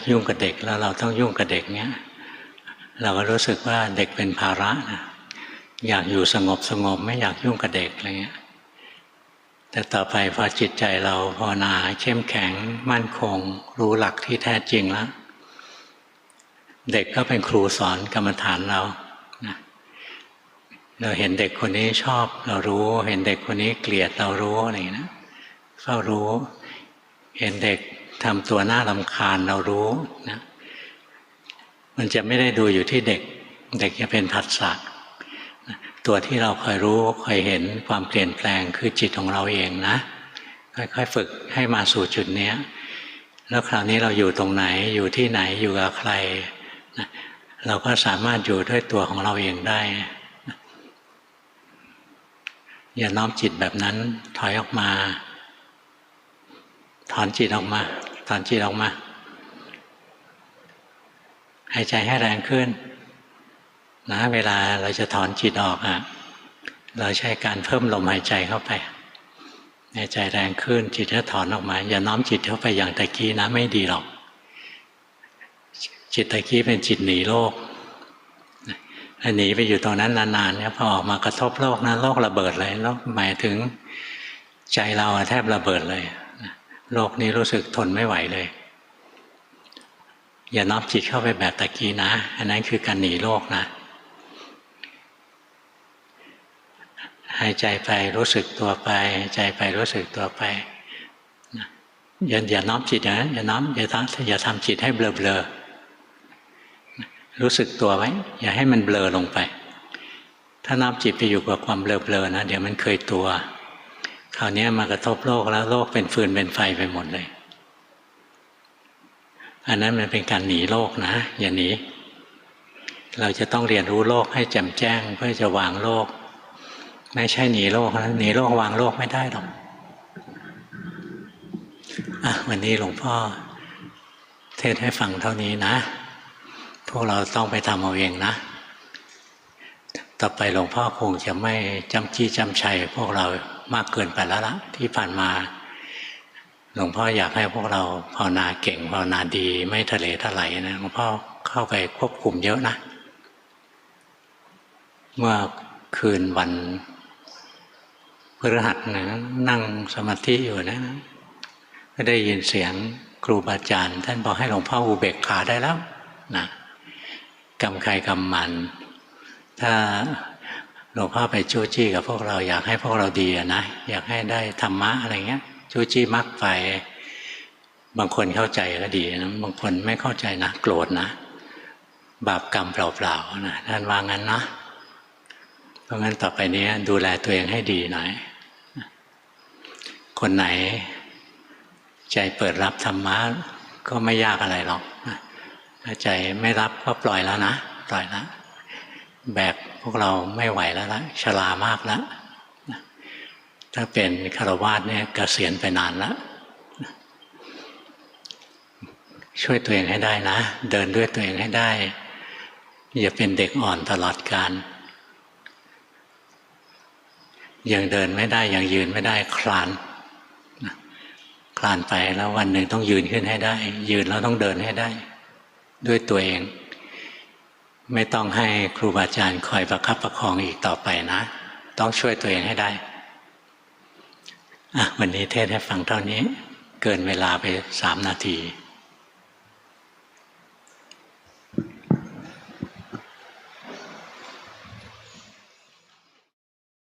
ากยุ่งกับเด็กแล้วเราต้องยุ่งกับเด็กเนี้ยเราก็รู้สึกว่าเด็กเป็นภาระนะอยากอยู่สงบสงบไม่อยากยุ่งกับเด็กอะไรเงี้ยแต่ต่อไปพอจิตใจเราภาวนาเข้มแข็งมั่นคง รู้หลักที่แท้จริงแล้ว เด็กก็เป็นครูสอนกรรมฐานเรานะเราเห็นเด็กคนนี้ชอบเรารู้ เห็นเด็กคนนี้เกลียดเรารู้อะไรอย่างนี้นะเฝ้ารู้ เห็นเด็ก ทำตัวน่ารำคาญเรารู้นะมันจะไม่ได้ดูอยู่ที่เด็ก เด็กจะเป็นผัสสะตัวที่เราคอยรู้คอยเห็นความเปลี่ยนแปลงคือจิตของเราเองนะ ค่อยๆฝึกให้มาสู่จุดนี้แล้วคราวนี้เราอยู่ตรงไหนอยู่ที่ไหนอยู่กับใครนะเราก็สามารถอยู่ด้วยตัวของเราเองได้ อย่าน้อมจิตแบบนั้นถอยออกมา ถอนจิตออกมา ถอนจิตออกมา หายใจให้แรงขึ้นนะเวลาเราจะถอนจิตออกอะเราใช้การเพิ่มลมหายใจเข้าไปหายใจแรงขึ้นจิตจะถอนออกมา อย่าน้อมจิตเข้าไปอย่างตะกี้นะไม่ดีหรอก จิตตะกี้เป็นจิตหนีโลกหนีไปอยู่ตรงนั้นนานๆเนี่ยพอออกมากระทบโลกนะโลกระเบิดเลยโลกหมายถึงใจเราแทบระเบิดเลย โลกนี้รู้สึกทนไม่ไหวเลย อย่าน้อมจิตเข้าไปแบบตะกี้นะ อันนั้นคือการหนีโลกนะ หายใจไปรู้สึกตัวไปหายใจไปรู้สึกตัวไปอย่าอย่าน้อมจิตนะอย่าน้อมอย่าทำอย่าทำจิตให้เบลอเบลอรู้สึกตัวไว้ อย่าให้มันเบลอลงไป ถ้าน้อมจิตไปอยู่กับความเบลอเบลอนะ เดี๋ยวมันเคยตัว คราวนี้มากระทบโลกแล้วโลกเป็นฟืนเป็นไฟไปหมดเลย อันนั้นมันเป็นการหนีโลกนะ อย่าหนีเราจะต้องเรียนรู้โลกให้แจ่มแจ้งเพื่อจะวางโลก ไม่ใช่หนีโลกนะหนีโลกวางโลกไม่ได้หรอกอะวันนี้หลวงพ่อเทศให้ฟังเท่านี้นะ พวกเราต้องไปทำเอาเองนะ ต่อไปหลวงพ่อคงจะไม่จำจี้จำชัยพวกเรามากเกินไปแล้วละที่ผ่านมา หลวงพ่ออยากให้พวกเราภาวนาเก่งภาวนาดีไม่ทะเลทลายนะหลวงพ่อเข้าไปควบคุมเยอะนะ เมื่อคืนวันพฤหัสนะนั่งสมาธิอยู่นะก็ได้ยินเสียงครูบาอาจารย์ ท่านบอกให้หลวงพ่ออุเบกขาได้แล้วนะกรรมใครกรรมมัน ถ้าหลวงพ่อไปจู้จี้กับพวกเราอยากให้พวกเราดีนะอยากให้ได้ธรรมะอะไรเงี้ยจู้จี้มักไป บางคนเข้าใจก็ดีนะบางคนไม่เข้าใจนะโกรธนะ บาปกรรมเปล่าๆนะท่านว่างั้นนะเพราะงั้นต่อไปนี้ดูแลตัวเองให้ดีหน่อยคนไหน ใจเปิดรับธรรมะก็ไม่ยากอะไรหรอกถ้าใจไม่รับก็ปล่อยแล้วนะปล่อยแล้ว แบบพวกเราไม่ไหวแล้วละชรามากแล้วถ้าเป็นคารวาสเนี่ยกเกษียณไปนานแล้วช่วยตัวเองให้ได้นะ เดินด้วยตัวเองให้ได้ อย่าเป็นเด็กอ่อนตลอดการยังเดินไม่ได้ยังยืนไม่ได้คลานคลานไปแล้ววันหนึ่งต้องยืนขึ้นให้ได้ ยืนแล้วต้องเดินให้ได้ ด้วยตัวเอง ไม่ต้องให้ครูบาอาจารย์คอยประคับประคองอีกต่อไปนะ ต้องช่วยตัวเองให้ได้อะวันนี้เทศให้ฟังเท่านี้ เกินเวลาไปสามนาที